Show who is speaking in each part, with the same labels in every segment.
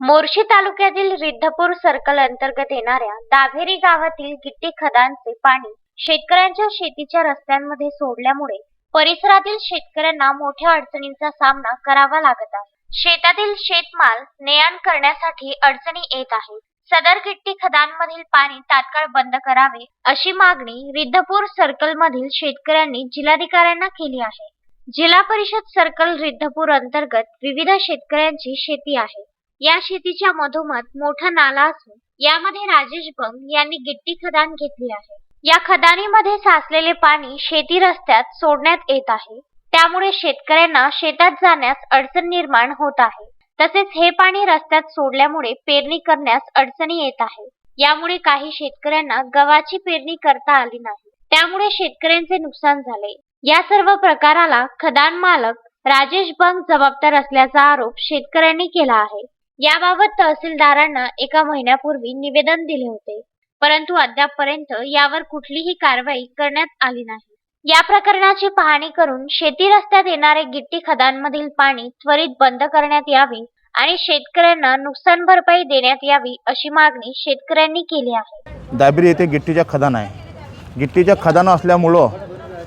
Speaker 1: मोर्शी तालुक्यातील रिद्धपूर सर्कल अंतर्गत येणाऱ्या दाभेरी गावातील गिट्टी खदानचे पाणी शेतकऱ्यांच्या शेतीच्या रस्त्यांमध्ये सोडल्यामुळे परिसरातील शेतकऱ्यांना मोठ्या अडचणींचा सामना करावा लागत आहे. शेतातील शेतमाल नेआण करण्यासाठी अडचणी येत आहेत. सदर गिट्टी खदानमधील पाणी तात्काळ बंद करावे अशी मागणी रिद्धपूर सर्कल मधील शेतकऱ्यांनी जिल्हाधिकाऱ्यांना केली आहे. जिल्हा परिषद सर्कल रिद्धपूर अंतर्गत विविध शेतकऱ्यांची शेती आहे. या शेतीच्या मधोमध मोठा नाला असून यामध्ये राजेश बंग यांनी गिट्टी खदान घेतली आहे. या खदानीमध्ये साचलेले पाणी शेती रस्त्यात सोडण्यात येत आहे. त्यामुळे शेतकऱ्यांना शेतात जाण्यास अडचण निर्माण होत आहे. तसेच हे पाणी रस्त्यात सोडल्यामुळे पेरणी करण्यास अडचणी येत आहे. यामुळे काही शेतकऱ्यांना गव्हाची पेरणी करता आली नाही. त्यामुळे शेतकऱ्यांचे नुकसान झाले. या सर्व प्रकाराला खदान मालक राजेश बंग जबाबदार असल्याचा आरोप शेतकऱ्यांनी केला आहे. याबाबत तहसीलदारांना एका महिन्यापूर्वी निवेदन दिले होते. परंतु अद्यापपर्यंत यावर कुठलीही कारवाई करण्यात आली नाही. या प्रकरणाची पाहणी करून शेती रस्त्यात येणारे गिट्टी खदानमधील पाणी त्वरित बंद करण्यात यावे आणि शेतकऱ्यांना नुकसान भरपाई देण्यात यावी अशी मागणी शेतकऱ्यांनी केली आहे.
Speaker 2: दाबिरी येथे गिट्टीच्या खदान आहे. गिट्टीच्या खदान असल्यामुळं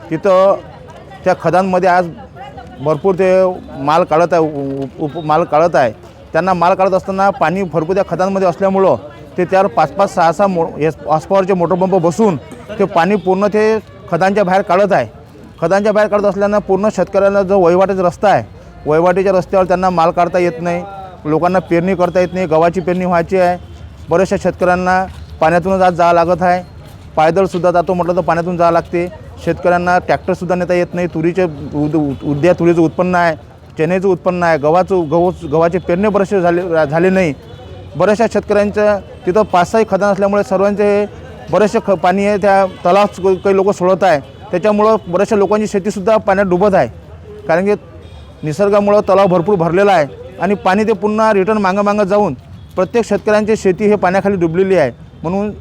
Speaker 2: तिथं त्या खदानमध्ये आज भरपूर ते माल काढत आहे उप माल काढत आहे. त्यांना माल काढत असताना पाणी भरपूर त्या असल्यामुळं ते त्यावर पाच पाच सहा सहा मो एस हॉसपॉवरचे मोटरपंप बसून ते पाणी पूर्ण ते खतांच्या बाहेर काढत आहे. खतांच्या बाहेर काढत असल्यानं पूर्ण शेतकऱ्यांना जो वहिवाटीचा रस्ता आहे वहिवाटीच्या रस्त्यावर त्यांना माल काढता येत नाही लोकांना पेरणी करता येत नाही गव्हाची पेरणी व्हायची आहे. बऱ्याचशा शेतकऱ्यांना पाण्यातूनच आज जावं लागत आहे. पायदळसुद्धा जातो म्हटलं तर पाण्यातून जावं लागते. शेतकऱ्यांना ट्रॅक्टरसुद्धा नेता येत नाही. तुरीचे उद उद- उद्या तुरीचं उत्पन्न आहे. चण्याचं उत्पन्न आहे गव्हाचं गहू गव्हाचे पेरणे बरेचसे झाले झाले नाही. बऱ्याचशा शेतकऱ्यांचं तिथं पाच सहा खदान असल्यामुळे सर्वांचे बरेचसे ख पाणी आहे त्या तलाव काही लोक सोडत आहे. त्याच्यामुळं बऱ्याचशा लोकांची शेतीसुद्धा पाण्यात डुबत आहे. कारण की निसर्गामुळं तलाव भरपूर भरलेला आहे आणि पाणी ते पुन्हा रिटर्न मागं मागं जाऊन प्रत्येक शेतकऱ्यांची शेती हे पाण्याखाली डुबलेली आहे. म्हणून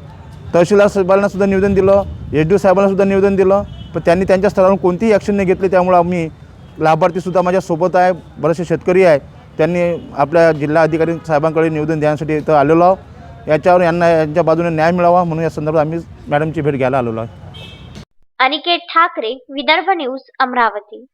Speaker 2: तहसीलदार साहेबांना सुद्धा निवेदन दिलं एच डी ओ साहेबांना सुद्धा निवेदन दिलं. पण त्यांनी त्यांच्या स्तरावरून कोणतीही ॲक्शन नाही घेतली त्यामुळं आम्ही लाभार्थीसुद्धा माझ्यासोबत आहे बरेचसे शेतकरी आहे. त्यांनी आपल्या जिल्हा अधिकारी साहेबांकडे निवेदन देण्यासाठी इथं आलेलो आहोत. याच्यावर यांना यांच्या बाजूने न्याय मिळावा म्हणून या संदर्भात आम्ही मॅडमची भेट घ्यायला आलेलो आहे
Speaker 1: अनिकेत ठाकरे विदर्भ न्यूज अमरावती.